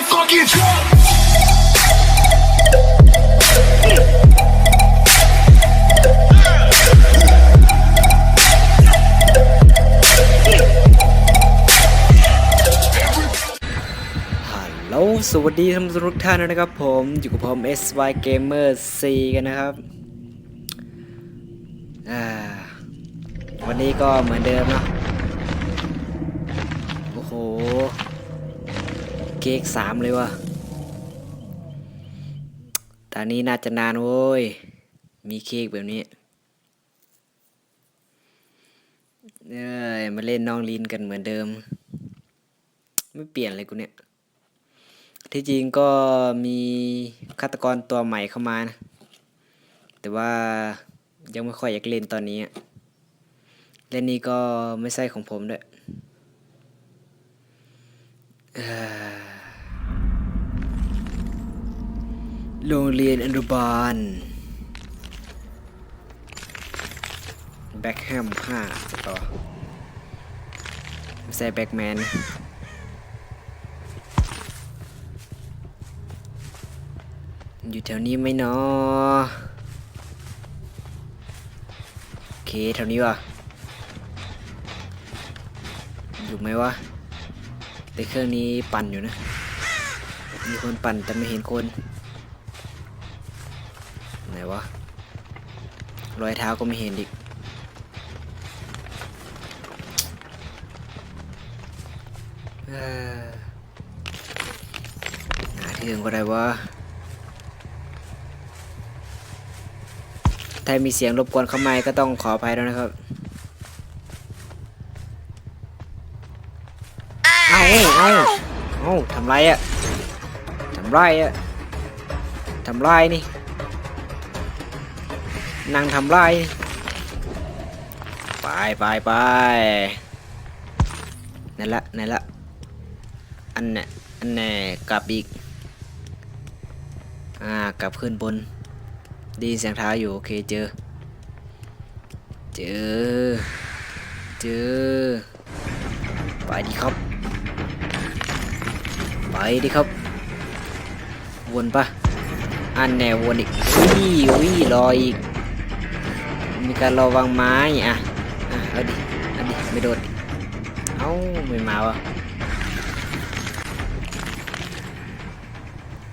get fucking drunk. ฮัลโหลสวัสดีท่านผู้ชมทุกท่านนะครับผมอยู่กับผม SY Gamer C กันนะครับ วันนี้ก็เหมือนเดิมเนาะโอ้โห เค้กสามเลยวะตอนนี้น่าจะนานโว้ย มีเค้กแบบนี้เอ้ยมาเล่นน้องลินกันเหมือนเดิม ไม่เปลี่ยนเลยกูเนี่ย ที่จริงก็มีฆาตกรตัวใหม่เข้ามานะ แต่ว่ายังไม่ค่อยอยากเล่นตอนนี้ เล่นนี้ก็ไม่ใช่ของผมด้วยเอ่อ โรงเรียนอนุบาลแบ็คแฮมห้าจะต่อไม่ใช่แบ็คแมนอยู่แถวนี้ไหมเนาะโอเคแถวนี้วะอยู่ไหมวะแต่เครื่องนี้ปั่นอยู่นะ มีคนปั่นแต่ไม่เห็นคน วะ รอยเท้าก็ไม่เห็นอีก หาที่อื่นก็ได้วะถ้ามีเสียงรบกวนเข้ามาก็ต้องขออภัยด้วนะครับเอาเอาเอาทำไรอะทำไรอะทำไรนี่ นั่งทำไร ไปไปไปนั่นละนั่นละ อันน่ะอันน่กลับอีก อ่ากลับขึ้นบนดยินเสียงเท้าอยู่ โอเคเจอ เจอ เจอ ไปดีครับ ไปดีครับ วนปะอันแนววนอีกวิ่วิ่รออีก มีการรอวางไม้อะอะเอาดิเอาดิไม่โดดเอ้าไม่มาวะ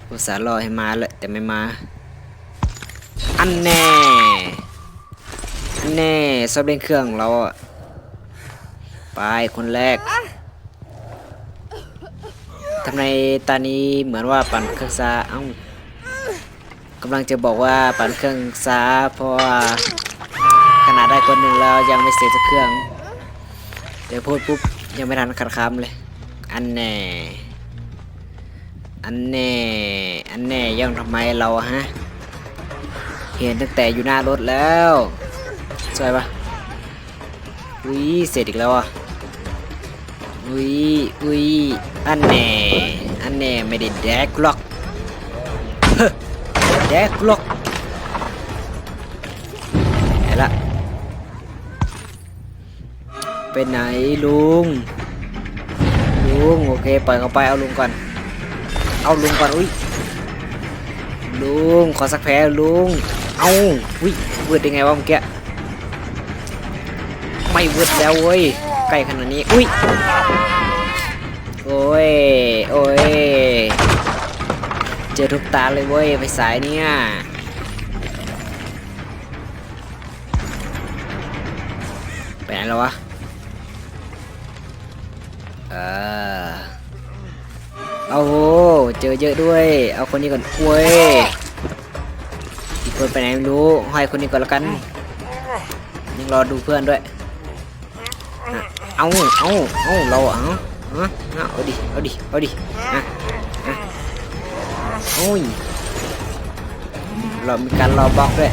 อุตส่าห์รอให้มาแหละแต่ไม่มา อันแน่ อันแน่ชอบเล่นเครื่องเราอะไปคนแรกทำไมตอนนี้เหมือนว่าปั่นเครื่องซาเอ้ากำลังจะบอกว่าปั่นเครื่องซาเพราะว่า ได้คนหนึ่งแล้วยังไม่เสร็จสักเครื่อง เดี๋ยวพูดปุ๊บยังไม่ทันขัดคำเลย อันแน่ อันแน่ อันแน่ย่องทำไมเราฮะ เห็นตั้งแต่อยู่หน้ารถแล้วสวยปะอุ้ยเสร็จอีกแล้วอะอุ้ยอุ้ยอันแน่อันแน่ไม่ได้แดกหรอกแดกหรอกไหนละ ไปไหนลุง ลุงโอเคปล่อยเขาไปเอาลุงก่อน เอาลุงก่อนอุ้ยลุงขอสักแผลลุง เอาวิเวิร์ดยังไงวะเมื่อกี้ไม่เวิร์ดแล้วเว้ยใกล้ขนาดนี้อุ้ยโอ้ยโอ้ยเจอทุกตาเลยเว้ยไปสายเนี่ยไปไหนแล้ววะ ออเอาโหเจอเยอะด้วย เอาคนนี้ก่อนเว้ยอีกคนไปไหนไม่รู้ให้คนนี้ก่อนละกัน ยังรอดูเพื่อนด้วย เอาเอาเอาเราเอาเอาเอาเอาดิ เอาดิ เอาดิอะอะโอ้ยเรามีการรอบล็อกด้วย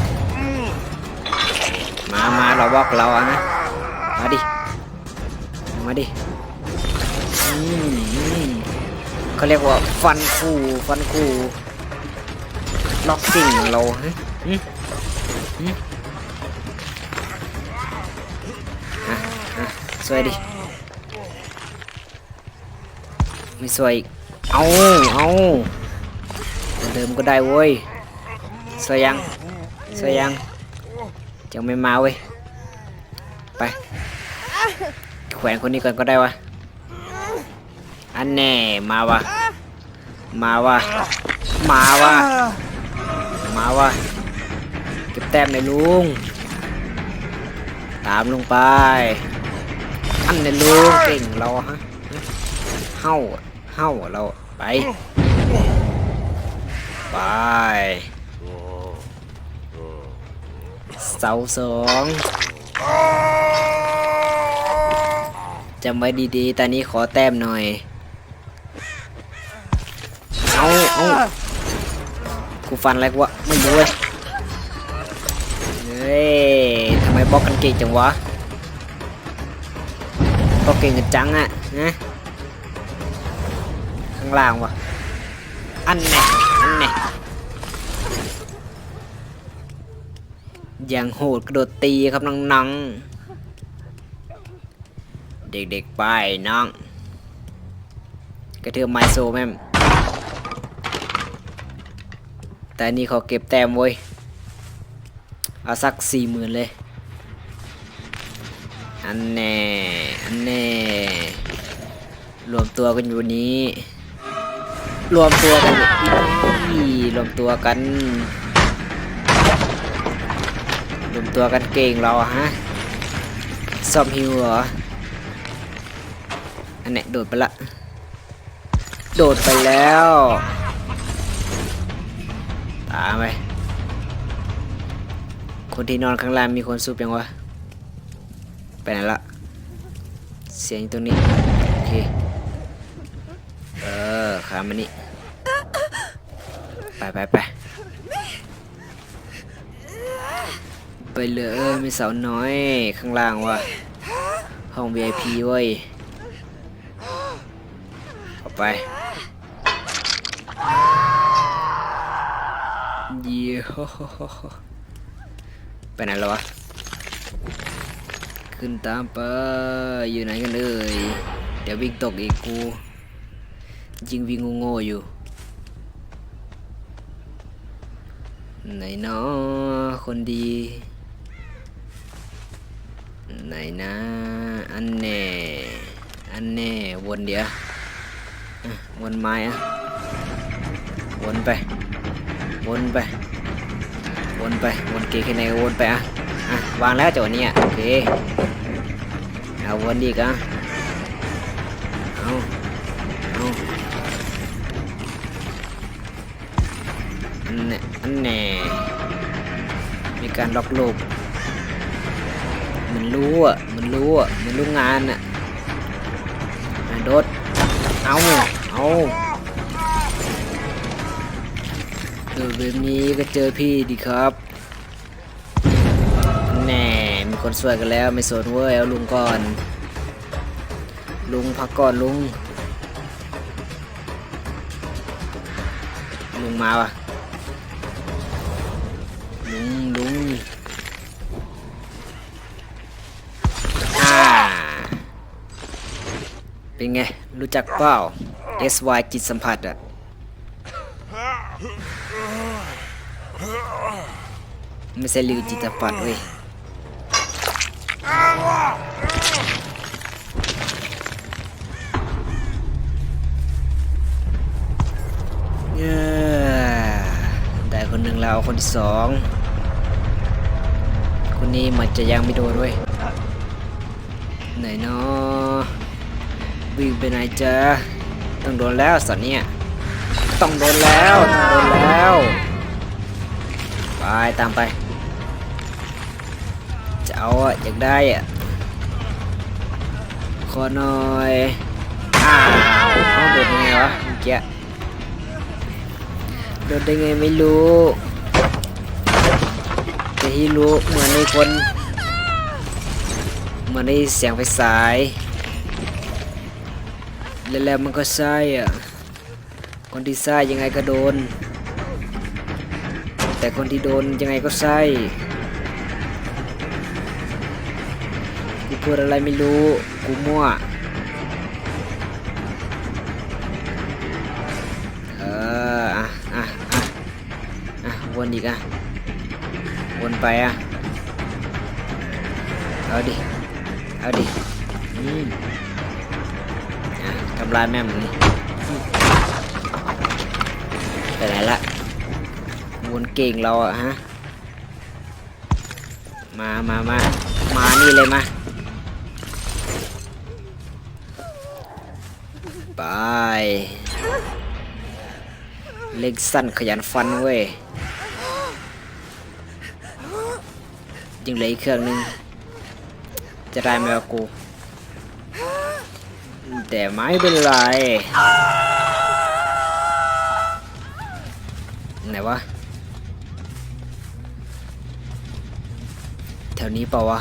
มามาเรอบล็อกเราอะนะ มาดิ มาดิ เขาเรียกว่าฟันคูฟันคูล็อกกิ่งเราฮะอืมอืมอะอะสวยดิไม่สวยอีกเอาเอาเดิมก็ได้เว้ยสวยยังสวยยังจังไม่มาเว้ยไปแขวนคนนี้ก่อนก็ได้วะ นแน่มาวะมาวะมาวะมาวะเก็บแต้มเลยลุง ตามลงไปอันเนี่ยลุงเก่งเราฮะเฮ้าเฮ้าเราไป ไปเสาสองจำไว้ดีๆ ตอนนี้ขอแต้มหน่อย เอาเอา กูฟันอะไรกูวะไม่รู้เลยเฮ้ยทำไมบล็อกกันเก่งจังวะบล็อกเก่งกันจังอะนะข้างล่างวะอันแน่อันแน่อย่างโหดกระโดดตีครับน้องๆ เด็กๆไปน้อง กระเทือมไมโซแม่ แต่อันนี่เขาเก็บแต้มเว้ย เอาสักสี่หมื่นเลย อันแน่ อันแน่ รวมตัวกันอยู่นี้ รวมตัวกันอีรวมตัวกัน รวมตัวกันเก่งเราฮะซอมฮิวเหรอ อันเนี้ยโดดไปละ โดดไปแล้ว ตามไปคนที่นอนข้างล่างมีคนสูบยังวะ ไปไหนละ เสียงตรงนี้ โอเค เออขามันนี่ ไปไปไปไปเลยมีเสาน้อยข้างล่างวะห้อง VIP เว้ยเข้าไป เยี่ยไปไหนแล้ววะ ขึ้นตามไป อยู่ไหนกันเอ่ยเดี๋ยววิ่งตกอีกกูยิงวิ่งโง่ๆอยู่ ไหนเนาะคนดี ไหนนะ อันแน่ อันแน่ วนเดี๋ยว วนไม้อะวนไป วนไป วนไป วนเกยแค่ไหนวนไปอะ อะ วางแล้วจังหวะนี้อะโอเค เอาวนอีกอะ เอาเอาอันแน่อันแน่มีการล็อกโลกมันรู้อะ มันรู้อะ มันรู้งานอะอะโดดเอา เอา เออแบนี้ก็เจอพี่ดีครับ แน่มีคนสวยกันแล้วไม่สนเว้ยเอาลุงก่อน ลุงพักก่อนลุง ลุงมาว่ะ ลุงลุงอ่าเป็นไง รู้จักเปล่า SY จิตสัมผัสอะ ไม่ใช่ลือจิตสัมผัสเว้ยเย้ได้คนหนึ่งแล้วเอาคนที่สองคนนี้มันจะยังไม่โดนเว้ยไหนเนาะวิ่งไปไหนจ๊ะต้องโดนแล้วสัตว์เนี่ยต้องโดนแล้วต้องโดนแล้วไปตามไป เอาอะอยากได้อะขอหน่อยอ้าวเอาโดนยังไงวะเมื่อกี้โดนได้ไงไม่รู้แต่ที่รู้เหมือนในคนเหมือนได้เสียงไฟสายแล้วแล้วมันก็ใช่อะคนที่ใช่ยังไงก็โดน แต่คนที่โดนยังไงก็ใช่ กูพูดอะไรไม่รู้ กูมั่ว เออ อะ อะ อะ อะ วนอีกอะ วนไปอะ เอาดิ เอาดิ อืมทำลายแม่มึงนไปไหนละ วนเก่งเราอะฮะ มามามามานี่เลยมา เล็กสั้นขยันฟันเว้ยยังเหลืออีกเครื่องนึง จะได้ไหมวะกู แต่ไม่เป็นไร ไหนวะ แถวนี้เปล่าวะ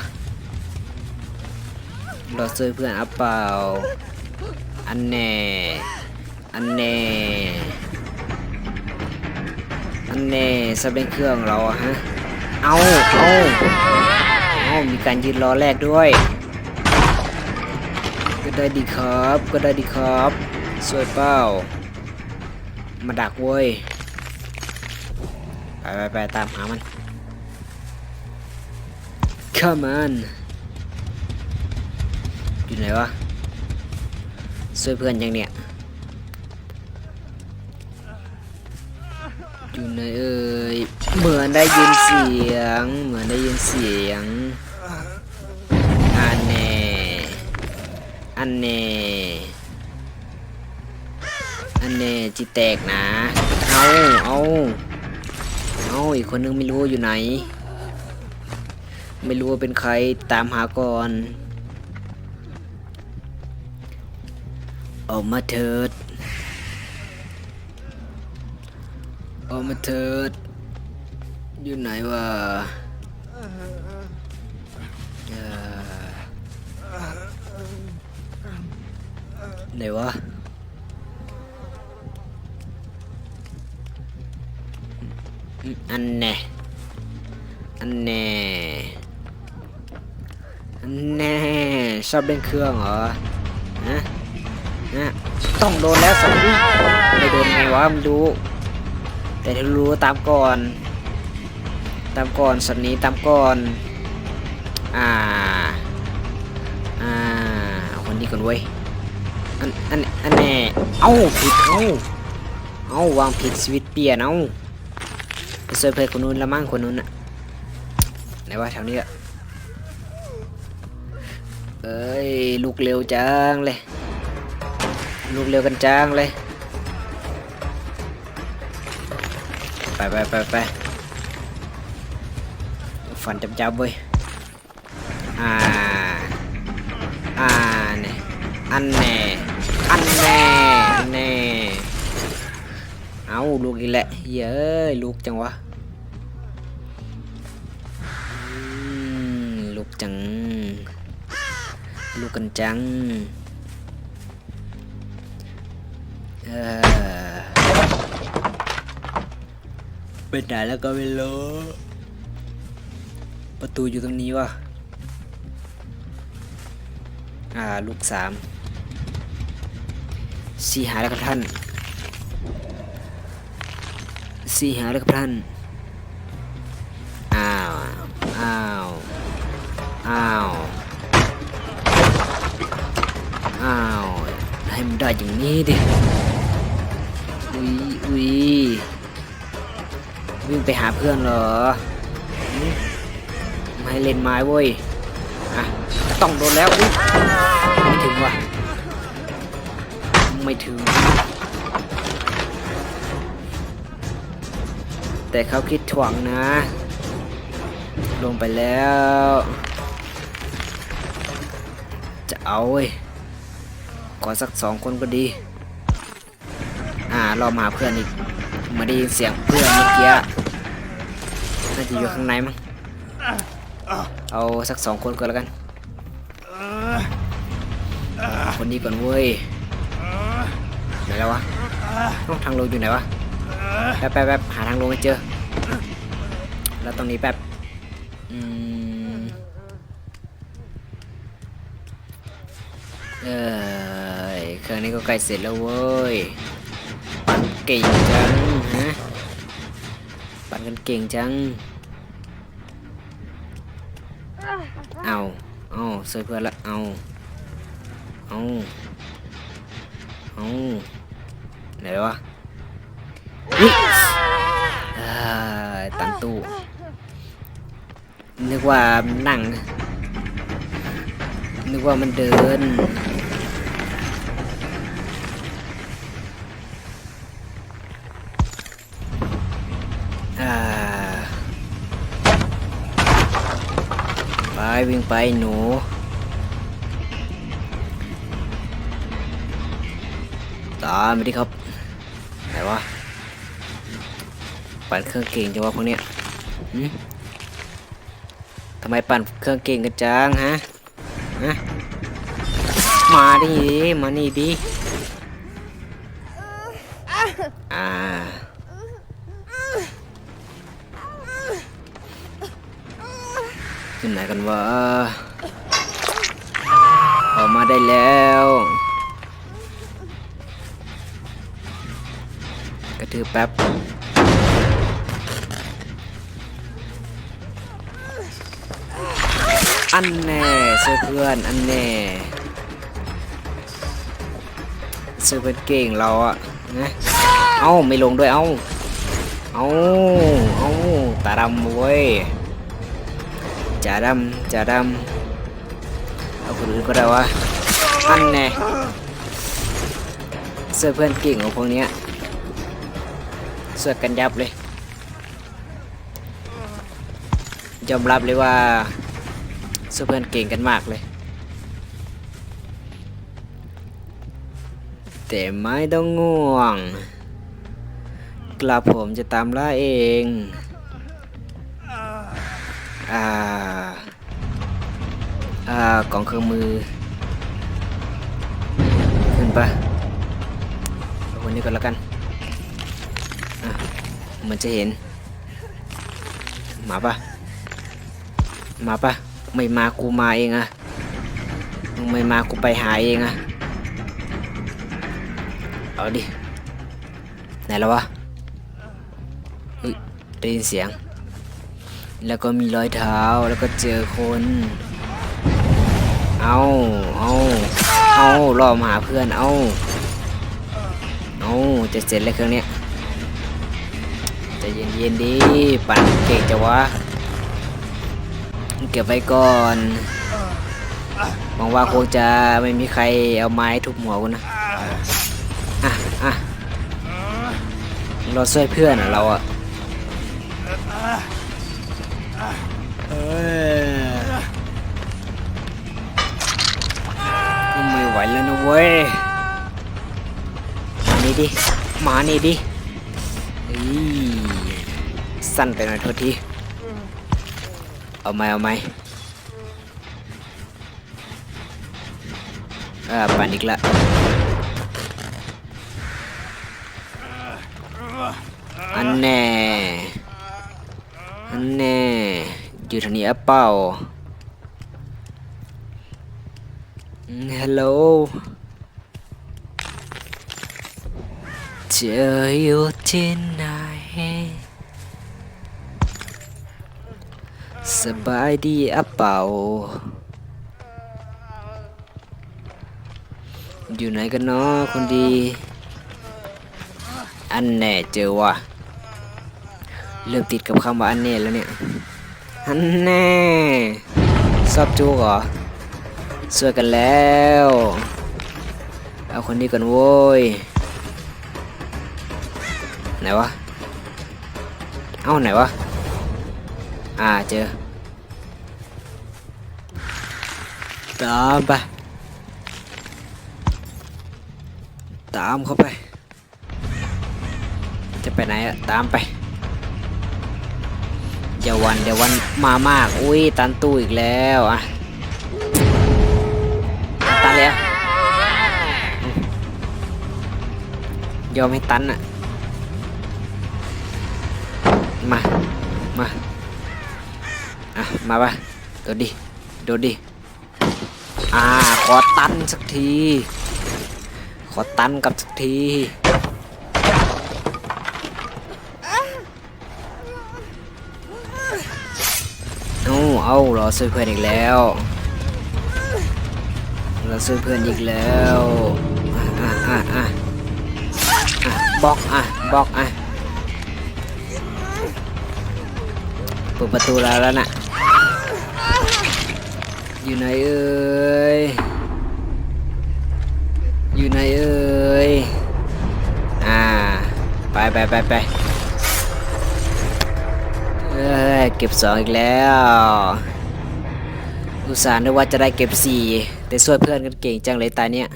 เราช่วยเพื่อนอัปเปล่า อันแน่ อันแน่ อันแน่สเป็นเครื่องเราอฮะ เอาเอาเอามีการยืนรอแรกด้วย ก็ได้ดีครับ ก็ได้ดีครับ สวยเปล่ามาดักเว้ย ไปไปไปตามหามัน Come on อยู่ไหนวะ ช่วยเพื่อนยังเนี่ย อยู่ไหนเอ่ยเหมือนได้ยินเสียง เหมือนได้ยินเสียง อันแน่อันแน่อันแน่จิแตกนะ เอาเอาเอาอีกคนนึงไม่รู้อยู่ไหน ไม่รู้ว่าเป็นใครตามหาก่อน ออกมาเถิด ออกมาเถิด อยู่ไหนวะเอ่อไหนวะอืมอันแน่ อันแน่ อันแน่ ชอบเล่นเครื่องเหรอ ฮะ ฮะต้องโดนแล้วสองวิไม่โดนไงวะไม่รู้แต่ถ้ารู้ตามก่อน ตามก่อนสันนี้ตามก่อน อ่า อ่าเอาคนนี้ก่อนเว้ย อัน อัน อันแน่เอ้าผิดเอ้าเอ้าวางผิดสวิตเปลี่ยนเอ้าไปเซอร์เพย์คนนู้นละมั่งคนนู้นอะไหนว่าแถวนี้อะเอ้ย ลูกเร็วจังเลย ลูกเร็วกันจังเลย ไปไปไปไปฝันจำจับเว้ย อ่า อ่าเนี่ยอันแน่ อันแน่อันแน่เอาลูกอีกแหละเย้ยลูกจังวะลูกจัง ลูกกันจัง เป็นไหนแล้วก็ไม่รู้ ประตูอยู่ตรงนี้วะอ่า ลูกสามสี่หาแล้วครับท่านสี่หาแล้วครับท่าน อ้าว อ้าว อ้าว อ้าว ให้มันได้อย่างนี้ดิ อุ้ยอุ้ย ไปหาเพื่อนเหรอ ไม่เล่นไม้เว้ย อะต้องโดนแล้วอุ๊ยไม่ถึงว่ะ ไม่ถึง แต่เขาคิดถ่วงนะ ลงไปแล้ว จะเอาเว้ยขอสักสองคนก็ดี อ่ารอมาหาเพื่อนอีกมาได้ยินเสียงเพื่อนเมื่อกี้ น่าจะอยู่ข้างในมั้งเอาสักสองคนก่อนแล้วกัน คนนี้ก่อนเว้ยไหนแล้ววะเอ้าทางลงอยู่ไหนวะแป๊บแป๊บแป๊บหาทางลงไม่เจอ แล้วตรงนี้แป๊บเอ้ยเครื่องนี้ก็ใกล้เสร็จแล้วเว้ย ปั่นเก่งจังฮะ ปั่นกันเก่งจัง เอาเอาเซยเพื่อนละเอาเอาเอาไหนวะตันตู้นึกว่ามันนั่ง นึกว่ามันเดิน วิ่งไปหนู ตามไปดิครับ ไหนวะ ปั่นเครื่องเก่งจังวะพวกเนี้ยทำไมปั่นเครื่องเก่งกันจังฮะ ฮะ มาดิ มานี่ดิ กันวะออกมาได้แล้ว กระทืบแป๊บอันแน่เสื้อเพื่อนอันแน่เสื้อเพื่อนเก่งเราอะนะเอ้าไม่ลงด้วยเอ้า เอ้า เอ้าตาดำเว้ย จ่าดำจ่าดำเอาคนอื่นก็ได้วะอันแน่เสื้อเพื่อนเก่งของพวกนี้เสือกกันยับเลยยอมรับเลยว่าเสื้อเพื่อนเก่งกันมากเลย แต่ไม่ต้องง่วง กลับผมจะตามล่าเอง อ่า อ่ากล่องเครื่องมือ ขึ้นปะเอาวันนี้ก่อนแล้วกันมันจะเห็น มาปะมาปะไม่มากูมาเองอะไม่มากูไปหาเองอะเอาดิ ไหนแล้ววะเฮ้ยได้ยินเสียง แล้วก็มีรอยเท้าแล้วก็เจอคน เอาเอาเอารอมาหาเพื่อนเอาเอาจะเสร็จแล้วเครื่องเนี้ยจะเย็นๆดีปั่นเก่งจังวะเก็บไว้ก่อนหวังว่าคงจะไม่มีใครเอาไม้ทุบหัวกูนะอะอะเราช่วยเพื่อนอะเราอะ ไหวแล้วนะเว้ย มานี่ดิ มานี่ดิอีสั้นไปหน่อยโทษที เอาไหมเอาไหมอ่าปั่นอีกละอันแน่ อันแน่ อยู่ทางนี้อะเปล่า ฮัลโหลเธออยู่ที่ไหนสบายดีอะเปล่า อยู่ไหนกันเนาะคนดี อันแน่เจอว่ะ เริ่มติดกับคำว่าอันแน่แล้วเนี่ย อันแน่ชอบจูกเหรอ สวยกันแล้ว เอาคนนี้ก่อนโว้ย ไหนวะ เอ้าไหนวะ อ่าเจอ ตามไป ตามเข้าไป จะไปไหนอะตามไปอย่าวันเดี๋ยววันมามาก อุ้ยตันตู้อีกแล้วอะ ยอมให้ตันอะมา มา อะ มาปะโดดดิ โดดดิ อ่า ขอตันสักที ขอตันกับสักทีอเอาเราช่วยเพื่อนอีกแล้ว เราช่วยเพื่อนอีกแล้ว อะอะอะอะ บล็อกอะบล็อกอะเปิดประตูแล้วแล้วน่ะ อยู่ไหนเอ่ยอยู่ไหนเอ่ยอ่า ไปไปไปไปเอ้ยเก็บสองอีกแล้วอุตส่าห์นึกว่าจะได้เก็บสี่แต่ช่วยเพื่อนกันเก่งจังเลยตาเนี้ย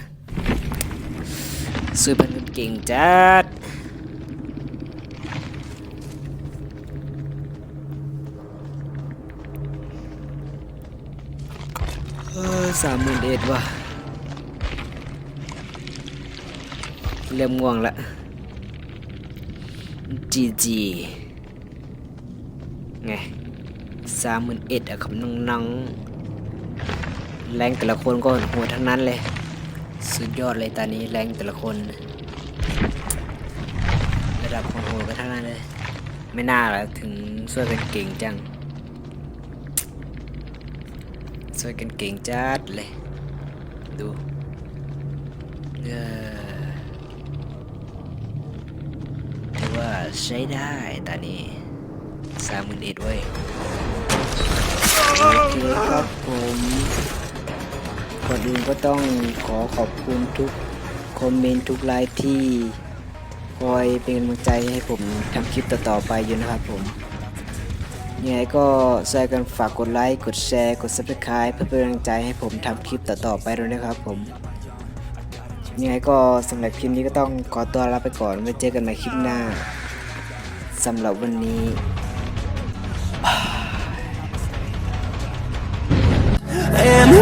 ช่วยเพื่อนกันเก่งจัด สามหมื่นเอ็ดว่ะเริ่มง่วงละจีจีไงสามหมื่นเอ็ดอะครับน้องๆแรงแต่ละคนก็โหดทั้งนั้นเลย สุดยอดเลยตอนนี้แรงแต่ละคน ระดับของโหดกันทั้งนั้นเลย ไม่น่าละถึงช่วยกันเก่งจัง ช่วยกันเก่งจัดเลย ดูเออถือว่าใช้ได้ตอนนี้สามหมื่นเอ็ดเว้ยโอเคครับผมก่อนอื่นก็ต้องขอขอบคุณทุกคอมเมนต์ทุกไลค์ที่คอยเป็นกำลังใจให้ผมทำคลิปต่อๆไปอยู่นะครับผม ยังไงก็ช่วยกันฝากกดไลค์ กดแชร์ กด subscribe เพื่อเป็นกำลังใจให้ผมทำคลิปต่อๆไปด้วยนะครับผมยังไงก็สำหรับคลิปนี้ก็ต้องขอตัวลาไปก่อนไว้เจอกันใหม่คลิปหน้าสำหรับวันนี้ And